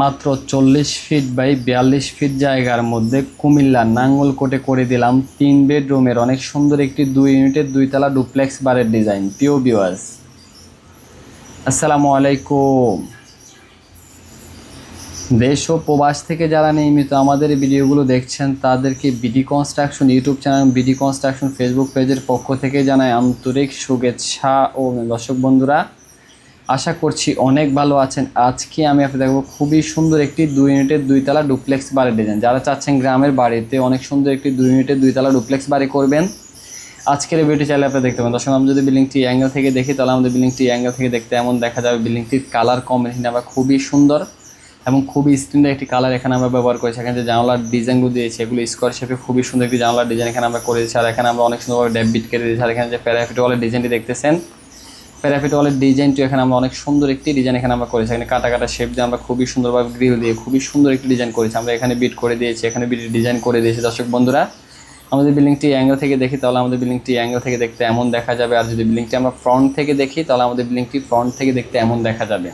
মাত্র চল্লিশ feet by বিয়াল্লিশ ফিট জায়গার মধ্যে কুমিল্লা নাঙ্গলকোটে করে দিলাম তিন বেডরুমের অনেক সুন্দর একটি দুই ইউনিটের দুইতলা ডুপ্লেক্স বারের ডিজাইন পিও বিওয়াস আসসালামু আলাইকুম। দেশ ও প্রবাস থেকে যারা নিয়মিত আমাদের ভিডিওগুলো দেখছেন, তাদেরকে BD construction YouTube channel BD construction Facebook পেজের পক্ষ থেকে জানাই আন্তরিক শুভেচ্ছা ও দর্শক বন্ধুরা। আশা করছি অনেক ভালো আছেন। আজকে আমি আপনাদের দেখব খুবই সুন্দর একটি দুই ইউনিটের দুইতলা ডুপ্লেক্স বাড়ির ডিজাইন। যারা চাচ্ছেন গ্রামের বাড়িতে অনেক সুন্দর একটি দুই ইউনিটের দুইতলা ডুপ্লেক্স বাড়ি করবেন, আজকের এই ভিডিওটি চাইলে আপনারা দেখতে পাবেন দর্শক, আমরা যদি বিল্ডিংটি অ্যাঙ্গেল থেকে দেখি, তাহলে আমাদের বিল্ডিংটি অ্যাঙ্গেল থেকে দেখতে এমন দেখা যাবে। বিল্ডিংটির কালার কম্বিনেশন আবার খুবই সুন্দর এবং খুবই স্ট্যান্ডার্ড একটি কালার এখানে আমরা ব্যবহার করেছি। এখানে যে জানলার ডিজাইনগুলো দিয়েছি, এগুলো স্কোয়ার শেপে খুবই সুন্দর একটি জানলার ডিজাইন এখানে আমরা করেছি। আর এখানে আমরা অনেক সুন্দরভাবে ডেবিট কেটে দিয়েছি। আর এখানে যে প্যারাফিট ওয়ালের ডিজাইনটি দেখতেছেন প্যারাফিট ওয়ালের ডিজাইনটি এখানে আমরা অনেক সুন্দর একটি ডিজাইন এখানে আমরা করেছি। এখানে কাটা কাটা শেপ দিয়ে আমরা খুবই সুন্দরভাবে গ্রিল দিয়ে খুবই সুন্দর একটি ডিজাইন করেছি। আমরা এখানে বিট করে দিয়েছি, এখানে বিট ডিজাইন করে দিয়েছি। দর্শক বন্ধুরা, আমাদের বিল্ডিংটি অ্যাঙ্গেল থেকে দেখি, তাহলে আমাদের বিল্ডিংটি অ্যাঙ্গেল থেকে দেখতে এমন দেখা যাবে। আর যদি বিল্ডিংটি আমরা ফ্রন্ট থেকে দেখি, তাহলে আমাদের বিল্ডিংটি ফ্রন্ট থেকে দেখতে এমন দেখা যাবে।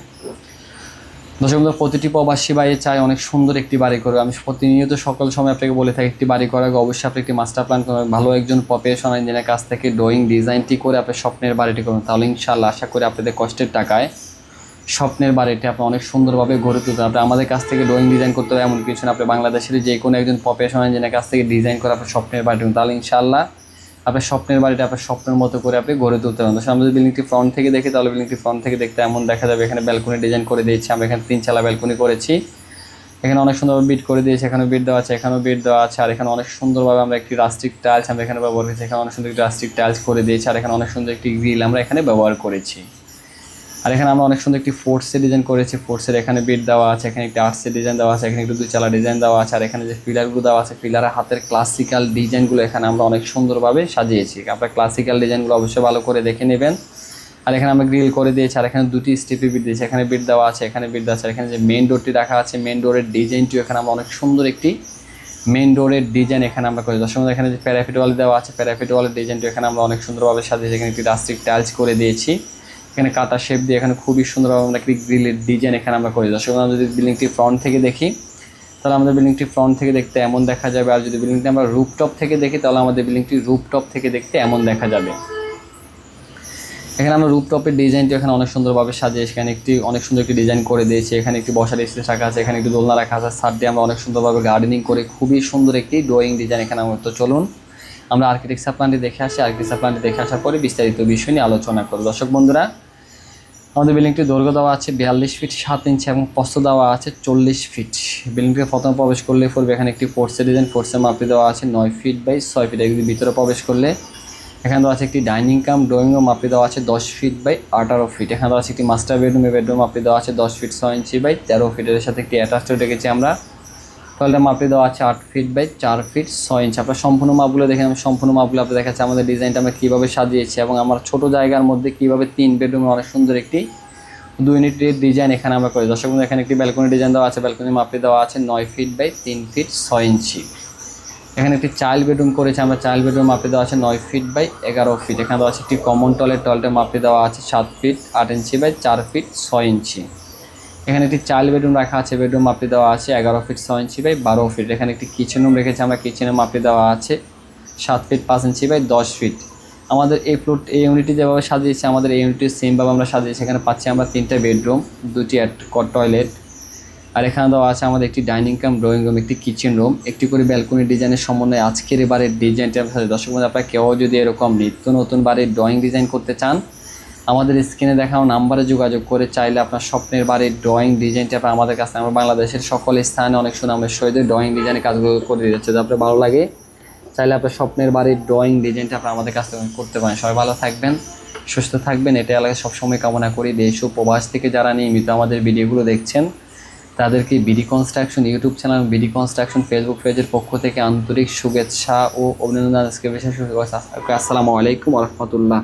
দর্শক প্রতিটি প্রবাসী বাড়ি চাই অনেক সুন্দর একটি বাড়ি করবে। আমি প্রতিনিয়ত সকল সময় আপনাকে বলে থাকি, একটি বাড়ি করার অবশ্যই আপনি একটি মাস্টার প্ল্যান করবেন, ভালো একজন প্রফেশনাল ইঞ্জিনিয়ার কাছ থেকে ড্রয়িং ডিজাইনটি করে আপনার স্বপ্নের বাড়িটি করবেন। তাহলে ইনশাল্লাহ আশা করি আপনাদের কষ্টের টাকায় স্বপ্নের বাড়িটি আপনি অনেক সুন্দরভাবে গড়ে তুলতে আপনি আমাদের কাছ থেকে ড্রয়িং ডিজাইন করতে হবে, এমন কিছু না। আপনি বাংলাদেশের যে কোনো একজন প্রফেশনাল ইঞ্জিনিয়ার কাছ থেকে ডিজাইন করে আপনার স্বপ্নের বাড়িটি। তাহলে ইনশাল্লাহ আপনার স্বপ্নের বাড়িটা আপনার স্বপ্নের মতো করে আপনি গড়ে তুলতে পারেন। আমরা যদি বিল্ডিংটি ফ্রন্ট থেকে দেখি, তাহলে বিল্ডিংটি ফ্রন্ট থেকে দেখতে এমন দেখা যাবে। এখানে ব্যালকনি ডিজাইন করে দিয়েছি, আমরা এখানে তিন চালা ব্যালকনি করেছি। এখানে অনেক সুন্দরভাবে বিট করে দিয়েছি এখানে বিট দেওয়া আছে, এখানেও বিট দেওয়া আছে, আর এখানে অনেক সুন্দরভাবে আমরা একটি রাস্টিক টাইলস আমরা এখানে ব্যবহার করেছি, এখানে অনেক সুন্দর একটি রাস্টিক টাইলস করে দিয়েছি, আর এখানে অনেক সুন্দর একটি গ্রিল আমরা এখানে ব্যবহার করেছি। আর এখানে আমরা অনেক সুন্দর একটি ফোর্সের ডিজাইন করেছি। ফোর্সের এখানে বিট দেওয়া আছে, এখানে একটি আর্টসের ডিজাইন দেওয়া আছে, এখানে একটু দুই চালা ডিজাইন দেওয়া আছে, আর এখানে যে পিলারগুলো দেওয়া আছে পিলারের হাতের ক্লাসিক্যাল ডিজাইনগুলো এখানে আমরা অনেক সুন্দরভাবে সাজিয়েছি। আপনার ক্লাসিক্যাল ডিজাইনগুলো অবশ্যই ভালো করে দেখে নেবেন। আর এখানে আমরা গ্রিল করে দিয়েছি, আর এখানে দুটি স্টেপে বিট দিয়েছি। এখানে বিট দেওয়া আছে, এখানে বিট দেওয়া আছে এখানে যে মেন ডোরটি রাখা আছে মেন ডোরের ডিজাইনটিও এখানে আমরা অনেক সুন্দর একটি মেন ডোরের ডিজাইন এখানে আমরা করেছি। দর্শক এখানে যে প্যারাফিট ওয়াল দেওয়া আছে প্যারাফিট ওয়ালের ডিজাইনটি এখানে আমরা অনেক সুন্দরভাবে সাজিয়েছি। এখানে একটি রাস্টিক টাইলস করে দিয়েছি। এখানে কাটা শেপ দিয়ে এখানে খুবই সুন্দরভাবে আমরা একটি গ্রিলের ডিজাইন এখানে আমরা করেছি দর্শক, আমরা যদি বিল্ডিংটি ফ্রন্ট থেকে দেখি, তাহলে আমাদের বিল্ডিংটি ফ্রন্ট থেকে দেখতে এমন দেখা যাবে। আর যদি বিল্ডিংটি আমরা রুপটপ থেকে দেখি, তাহলে আমাদের বিল্ডিংটি রুপটপ থেকে দেখতে এমন দেখা যাবে। এখানে আমরা রুপটপের ডিজাইনটি এখানে অনেক সুন্দরভাবে সাজিয়ে এখানে একটি, অনেক সুন্দর একটি ডিজাইন করে দিয়েছি। এখানে একটি বসার স্পেস রাখা আছে, এখানে একটি দোলনা রাখা আছে। সার দিয়ে আমরা অনেক সুন্দরভাবে গার্ডেনিং করে খুবই সুন্দর একটি ড্রয়িং ডিজাইন এখানে আমার তো চলুন আমরা আর্কিটেকচার প্ল্যানটি দেখে আসি আর্কিটেকচার প্ল্যানটি দেখে আসার পরে বিস্তারিত বিষয় নিয়ে আলোচনা করি দর্শক বন্ধুরা, আমাদের বিল্ডিংটি দৈর্ঘ্য দেওয়া আছে বিয়াল্লিশ ফিট সাত ইঞ্চি এবং প্রস্থ দেওয়া আছে চল্লিশ ফিট বিল্ডিংটিতে প্রথমে প্রবেশ করলে পড়বে এখানে একটি ফোর্সের ডিজাইন ফোর্সের মাপে দেওয়া আছে নয় ফিট বাই ছয় ফিট একদিন ভিতরে প্রবেশ করলে এখানে দেওয়া আছে একটি ডাইনিং কাম ড্রয়িং রুম মাপে দেওয়া আছে দশ ফিট বাই আঠারো ফিট এখানে দেওয়া আছে একটি মাস্টার বেডরুম এই বেডরুম মাপে দেওয়া আছে দশ ফিট ছয় ইঞ্চি বাই তেরো ফিটের সাথে একটি অ্যাটাচড রেখেছি আমরা। টয়লেটের মাপে দেওয়া আছে আট ফিট বাই চার ফিট ছয় ইঞ্চ আপনার সম্পূর্ণ মাপগুলো দেখেন আমি সম্পূর্ণ মাপগুলো আপনার দেখাচ্ছি। আমাদের ডিজাইনটা আমরা কীভাবে সাজিয়েছি এবং আমার ছোট জায়গার মধ্যে কীভাবে তিন বেডরুমে অনেক সুন্দর একটি দুই ইউনিটের ডিজাইন এখানে আমরা করি দর্শক বন্ধু, এখানে একটি ব্যালকনি ডিজাইন দেওয়া আছে। ব্যালকনি মাপে দেওয়া আছে নয় ফিট বাই তিন ফিট ছয় ইঞ্চি এখানে একটি চাইল্ড বেডরুম করেছি আমরা। চাইল্ড বেডরুম মাপে দেওয়া আছে নয় ফিট বাই এগারো ফিট এখানে দেওয়া আছে একটি কমন টয়লেট টয়লেটের মাপে দেওয়া আছে সাত ফিট আট ইঞ্চি বাই চার ফিট ছয় ইঞ্চি এখানে একটি চাইল্ড বেডরুম রাখা আছে, বেডরুম মাপে দেওয়া আছে এগারো ফিট ছয় ইঞ্চি বাই বারো ফিট। এখানে একটি কিচেন রুম রেখেছি, আমরা কিচেনের মাপে দেওয়া আছে সাত ফিট পাঁচ ইঞ্চি বাই দশ ফিট। আমাদের এই ফ্লোর এই ইউনিটি যেভাবে সাজিয়েছি, আমাদের এই ইউনিটির সেমভাবে আমরা সাজিয়েছি। এখানে পাচ্ছি আমরা তিনটা বেডরুম, দুটি টয়লেট আর এখানে দেওয়া আছে আমাদের একটি ডাইনিং কাম ড্রয়িং রুম একটি কিচেন রুম একটি করে ব্যালকনি ডিজাইনের সমন্বয়ে আজকের এবারের ডিজাইনটা সাজিয়ে দর্শক বন্ধু আপনারা কেউ যদি এরকম নিত্য নতুন বাড়ির ড্রয়িং ডিজাইন করতে চান আমাদের স্ক্রিনে দেখাও নাম্বারে যোগাযোগ করে চাইলে আপনার স্বপ্নের বাড়ির ড্রয়িং ডিজাইনটি আপনার আমাদের কাছে, আমরা বাংলাদেশের সকল স্থানে অনেক সুনামের সহিত ড্রয়িং ডিজাইনের কাজগুলো করে দিচ্ছে আপনার ভালো লাগে, চাইলে আপনার স্বপ্নের বাড়ির ড্রয়িং ডিজাইনটা আপনার আমাদের কাছ করতে পারেন। সবাই ভালো থাকবেন, সুস্থ থাকবেন। এটা এলাকায় সবসময় কামনা করি। দেশ ও প্রবাস থেকে যারা নিয়মিত আমাদের ভিডিওগুলো দেখছেন, তাদেরকে BD construction YouTube channel, BD construction Facebook পেজের পক্ষ থেকে আন্তরিক শুভেচ্ছা ও অভিনন্দন আসসালামু আলাইকুম রহমতুল্লাহ।